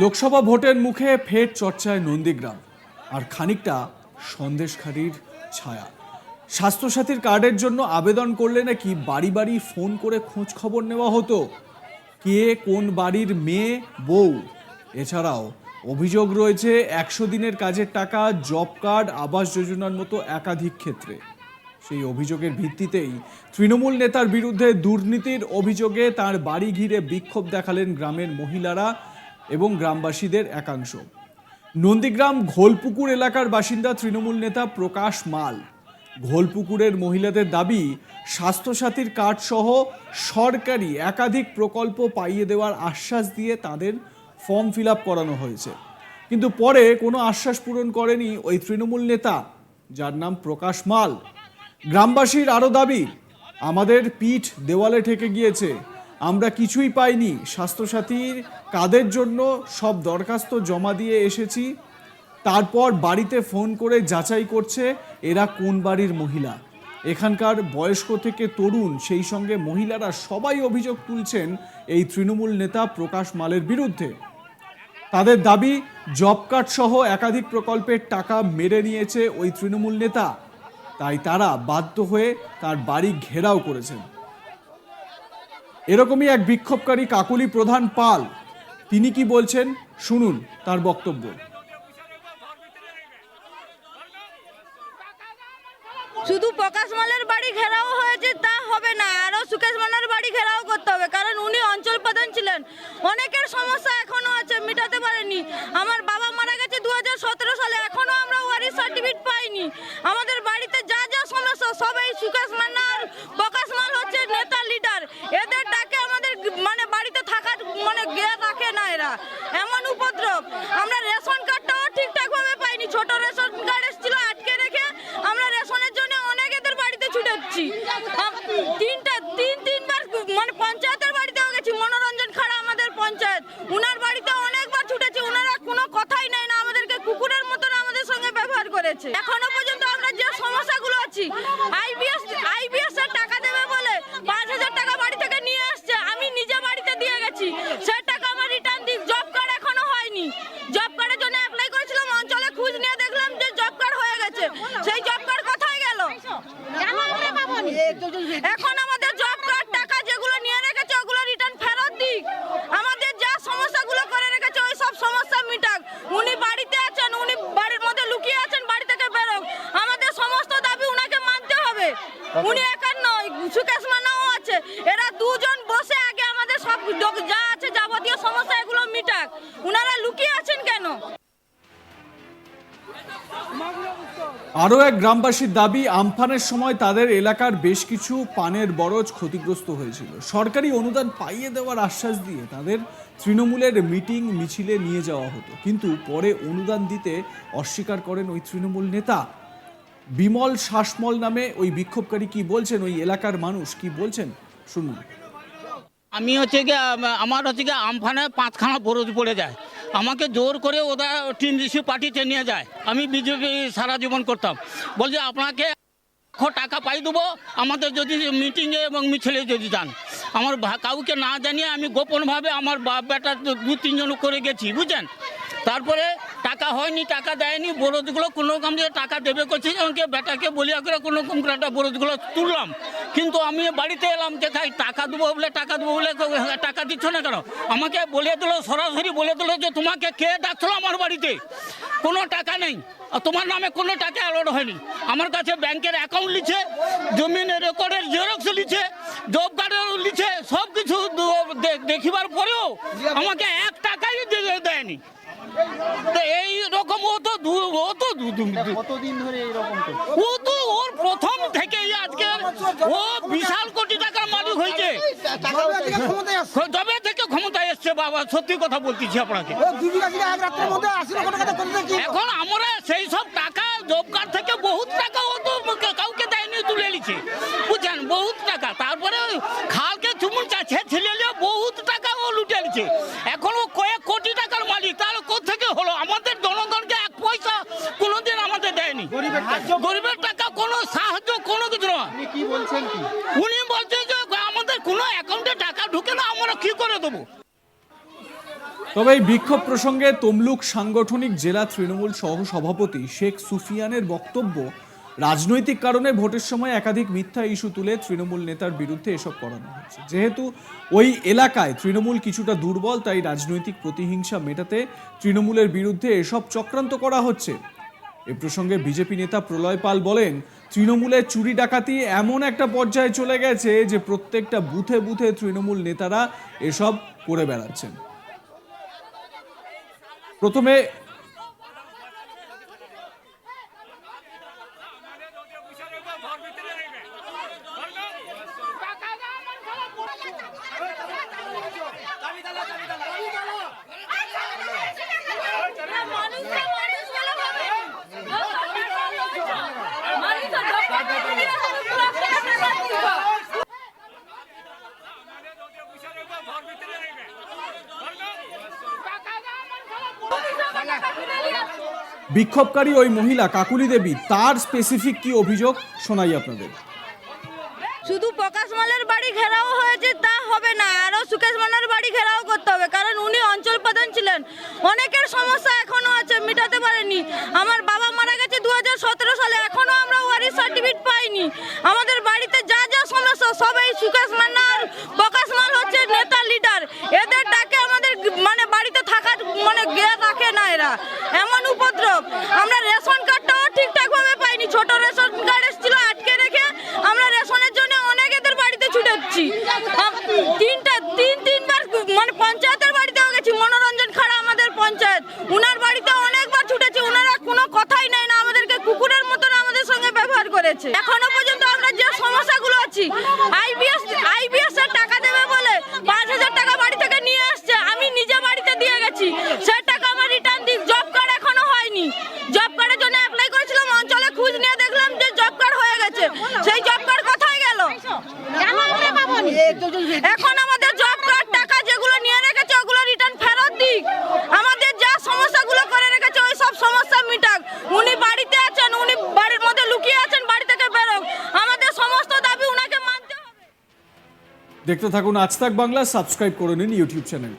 লোকসভা ভোটের মুখে ফের চর্চায় নন্দীগ্রাম। আর খানিকটা সন্দেশখালির ছায়া। স্বাস্থ্যসাথীর কার্ডের জন্য আবেদন করলে নাকি বাড়ি বাড়ি ফোন করে খোঁজ খবর নেওয়া হতো? কে কোন বাড়ির মেয়ে, বউ? এছাড়াও, অভিযোগ রয়েছে একশো দিনের কাজের টাকা, জব কার্ড, আবাস যোজনার মতো একাধিক ক্ষেত্রে। সেই অভিযোগের ভিত্তিতেই তৃণমূল নেতার বিরুদ্ধে দুর্নীতির অভিযোগে তার বাড়ি ঘিরে বিক্ষোভ দেখালেন গ্রামের মহিলারা এবং গ্রামবাসীদের একাংশ। নন্দীগ্রাম ঘোলপুকুর এলাকার বাসিন্দা তৃণমূল নেতা প্রকাশ মাল। ঘোলপুকুরের মহিলাদের দাবি, স্বাস্থ্যসাথীর কার্ড সহ সরকারি একাধিক প্রকল্প পাইয়ে দেওয়ার আশ্বাস দিয়ে তাদের ফর্ম ফিল করানো হয়েছে। কিন্তু পরে কোনো আশ্বাস পূরণ করেনি ওই তৃণমূল নেতা, যার নাম প্রকাশ মাল। গ্রামবাসীর আরও দাবি, আমাদের পিঠ দেওয়ালে ঠেকে গিয়েছে, আমরা কিছুই পাইনি। স্বাস্থ্যসাথীর কাদের জন্য সব দরখাস্ত জমা দিয়ে এসেছি তারপর বাড়িতে ফোন করে যাচাই করছে এরা কোন বাড়ির মহিলা। এখানকার বয়স্ক থেকে তরুণ, সেই সঙ্গে মহিলারা সবাই অভিযোগ তুলছেন এই তৃণমূল নেতা প্রকাশ মালের বিরুদ্ধে। তাদের দাবি, জব কার্ড সহ একাধিক প্রকল্পের টাকা মেরে নিয়েছে ওই তৃণমূল নেতা। তাই তারা বাধ্য হয়ে তার বাড়ি ঘেরাও করেছেন। এরকমই এক বিক্ষোভকারী কাকুলি প্রধান পাল। তিনি কি বলছেন? শুনুন তার বক্তব্য। শুধু প্রকাশ মালের বাড়ি ঘেরাও হয়েছে, তা হবে না। আরও সুকেশ মালের বাড়ি ঘেরাও করতে হবে, কারণ উনি অঞ্চল প্রধান ছিলেন। অনেকের সমস্যা এখনও আছে, মেটাতে পারেনি। আমার বাবা মারা গেছে দু হাজার সতেরো সালে এখনও আমরা ওয়ারিস সার্টিফিকেট পাইনি। আমাদের বাড়িতে যা যা সমস্যা সবাই সুকেশ মান্না আর প্রকাশ মাল হচ্ছে নেতা লিডার। এদের ডাকে আমাদের মানে বাড়িতে থাকার মানে গে রাখে না এরা। এমন উপদ্রব। আমরা রেশন কার্ডটাও ঠিকঠাক ভাবে পাইনি ছোট রেশন কার্ড এসেছিল আটকে রেখে আমরা রেশনের জন্য অনেক এদের বাড়িতে ছুটেছি আম- তিনটা তিন তিনবার মানে পঞ্চায়েতের বাড়িতেও গেছি মনোরঞ্জন খাড়া আমাদের পঞ্চায়েত উনার বাড়িতে অনেকবার ছুটেছি, উনারা কোনো কথাই নেই না আমাদেরকে, কুকুরের মতন আমাদের সঙ্গে ব্যবহার করেছে। এখনও পর্যন্ত আমরা যে সমস্যাগুলো আছি আইবিএস আইবিএস এর টাকা দেবে বলে পাঁচ হাজার টাকা বাড়ি থেকে নিয়ে আসছে, আমি নিজে বাড়িতে দিয়ে গেছি সেই টাকা আমার রিটার্ন দিক জব কার্ড এখনও হয়নি জব কার্ডের জন্য অ্যাপ্লাই করেছিলাম অঞ্চলে খোঁজ নিয়ে দেখলাম যে জব কার্ড হয়ে গেছে সেই জব কার্ড কোথায় গেল এখন আমাদের জব কার্ড টাকা যেগুলো নিয়ে রেখেছে ওগুলো রিটার্ন ফেরত দিক আমাদের যা সমস্যাগুলো করে রেখেছে ওই সব সমস্যা মিটাক উনি বাড়িতে আছেন উনি বাড়ির মধ্যে লুকিয়ে আছেন বাড়ি থেকে বেরোক আমাদের সমস্ত দাবি উনাকে মানতে হবে উনি একার নয় সুকেশ মানাও আছে এরা দুজন বসে আগে আমাদের সব ডক- যা আছে যাবতীয় সমস্যা এগুলো মিটাক। উনারা লুকিয়ে আছেন কেন? আরও এক গ্রামবাসীর দাবি, আমফানের সময় তাদের এলাকার বেশ কিছু পানের বরজ ক্ষতিগ্রস্ত হয়েছিল। সরকারি অনুদান পাইয়ে দেওয়ার আশ্বাস দিয়ে তাদের তৃণমূলের মিটিং মিছিলে নিয়ে যাওয়া হতো। কিন্তু পরে অনুদান দিতে অস্বীকার করেন ওই তৃণমূল নেতা। বিমল শাসমল নামে ওই বিক্ষোভকারী কি বলছেন? ওই এলাকার মানুষ কি বলছেন? শুনুন। আমি হচ্ছে গিয়ে, আমার হচ্ছে গিয়ে আমফানে পাঁচখানা বরজ পড়ে যায়। আমাকে জোর করে ওরা টিন রিসিভ পার্টিতে নিয়ে যায়। আমি বিজেপি সারা জীবন করতাম। বলছে, আপনাকে টাকা পাই দেবো, আমাদের যদি মিটিংয়ে এবং মিছিলে যদি যান। আমার কাউকে না জানিয়ে আমি গোপনভাবে আমার বাপ বেটা দু, তিনজন করে গেছি, বুঝছেন? তারপরে টাকা হয়নি টাকা দেয়নি বরদগুলো কোনো রকম দিয়ে টাকা দেবে করছে আমাকে বেটাকে বলিয়া করে কোনো রকম করে একটা বরজগুলো তুললাম। কিন্তু আমি বাড়িতে এলাম যে খাই টাকা দেবো বলে টাকা দেবো বলে টাকা দিচ্ছ না কেন? আমাকে বলে দিল সরাসরি বলে দিল যে তোমাকে কে ডাকছিল আমার বাড়িতে? কোনো টাকা নেই। আর তোমার নামে কোনো টাকা অ্যালোড হয়নি। আমার কাছে ব্যাংকের অ্যাকাউন্ট লিখে জমিনের রেকর্ডের জেরক্স লিখে জব কার্ডের লিখে সব কিছু দেখিবার পরেও আমাকে এক টাকাই দেয়নি। এই রকম ও তো দু- ও তো কতদিন ধরে এরকম ও তো ওর প্রথম থেকেই আজকে ও বিশাল কোটি টাকার মালিক হয়েছে। যবে থেকে ক্ষমতায় এসছে বাবা সত্যি কথা বলতেছি আপনাকে। এখন আমরা সেই সব টাকা জব কার্ড থেকে বহুত টাকা ও তো কাউকে দেয়নি তুলে নিচ্ছে বুঝছেন? বহুত টাকা। তারপরে খালকে চুমুন চাচ্ছে ছেলে বহুত টাকা ও লুটে হয়েছে এখনও কয়েক কোটি টাকার মালিক তাহলে কোথেকে হলো আমাদের জনগণকে এক পয়সা কোনোদিন আমাদের দেয়নি গরিবের টাকা কোনো সাহায্য কোনো কিছু নয়। কি বলছেন কি? উনি বলছেন যে আমাদের কোনো অ্যাকাউন্টে টাকা ঢুকে না আমরা কি করে দেবো? তবে এই বিক্ষোভ প্রসঙ্গে তমলুক সাংগঠনিক জেলা তৃণমূল সহ সভাপতি শেখ সুফিয়ানের বক্তব্য রাজনৈতিক কারণে ভোটের সময় একাধিক মিথ্যা ইস্যু তুলে তৃণমূল নেতার বিরুদ্ধে এসব করানো হচ্ছে যেহেতু ওই এলাকায় তৃণমূল কিছুটা দুর্বল তাই রাজনৈতিক প্রতিহিংসা মেটাতে তৃণমূলের বিরুদ্ধে এসব চক্রান্ত করা হচ্ছে। এ প্রসঙ্গে বিজেপি নেতা প্রলয় পাল বলেন তৃণমূলের চুরি ডাকাতি এমন একটা পর্যায়ে চলে গেছে যে প্রত্যেকটা বুথে বুথে তৃণমূল নেতারা এসব করে বেড়াচ্ছেন। প্রথমে বিক্ষোভকারী ওই মহিলা, কাকুলি দেবী, তার স্পেসিফিক কি অভিযোগ? শোনাই আপনাদের। শুধু প্রকাশ মালের বাড়ি ঘেরাও হয়েছে, তা হবে না। আরও সুকেশ মালের বাড়ি ঘেরাও করতে হবে, কারণ উনি অঞ্চল প্রধান ছিলেন। অনেকের সমস্যা এখনও আছে, মেটাতে পারেনি। আমার বাবা মারা গেছে দু হাজার সতেরো সালে, এখনও আমরা ওয়ারিস সার্টিফিকেট পাইনি। আমাদের বাড়িতে যা যা সমস্যা সবাই সুকেশ মান্নার প্রকাশ মাল হচ্ছে নেতা, লিডার। এদের ডাকে আমাদের গ- মানে বাড়িতে থাকার মানে গিয়ে রাখে না এরা এমন উপদ্রব। আমরা রেশন কার্ডটাও ঠিকঠাক ভাবে পাইনি। ছোট রেশন কার্ড এসেছিল আটকে রেখে আমরা রেশনের জন্য অনেক এদের বাড়িতে ছুটেছি। তিনটা, তিন, তিনবার মানে পঞ্চায়েতের বাড়িতেও গেছি। মনোরঞ্জন খাড়া আমাদের পঞ্চায়েত। উনার বাড়িতে অনেকবার ছুটেছি। উনারা কোনো কথাই নেই না আমাদেরকে। কুকুরের মতন আমাদের সঙ্গে ব্যবহার করেছে। এখনও পর্যন্ত আমরা যে সমস্যাগুলো আছি, আইবিএস আইবিএস এর টাকা দেবে বলে পাঁচ হাজার টাকা বাড়ি থেকে নিয়ে আসছে। আমি নিজে বাড়িতে দিয়ে গেছি সেই টাকা আমার রিটার্ন দিই জব কার্ড এখনও হয়নি জব কার্ডের জন্য অ্যাপ্লাই করেছিলাম অঞ্চলে খোঁজ নিয়ে দেখলাম যে জব কার্ড হয়ে গেছে সেই জব কার্ড কোথায় গেল এখন আমাদের জব কার্ড টাকা যেগুলো নিয়ে রেখেছে ওগুলো রিটার্ন ফেরত দিক আমাদের যা সমস্যাগুলো করে রেখেছে ওই সব সমস্যা মিটাক উনি বাড়িতে আছেন উনি বাড়ির মধ্যে লুকিয়ে আছেন বাড়ি থেকে বেরোক আমাদের সমস্ত দাবি উনাকে মানতে হবে দেখতে থাকুন আজ তাক বাংলা সাবস্ক্রাইব করে নিন ইউটিউব চ্যানেলটি।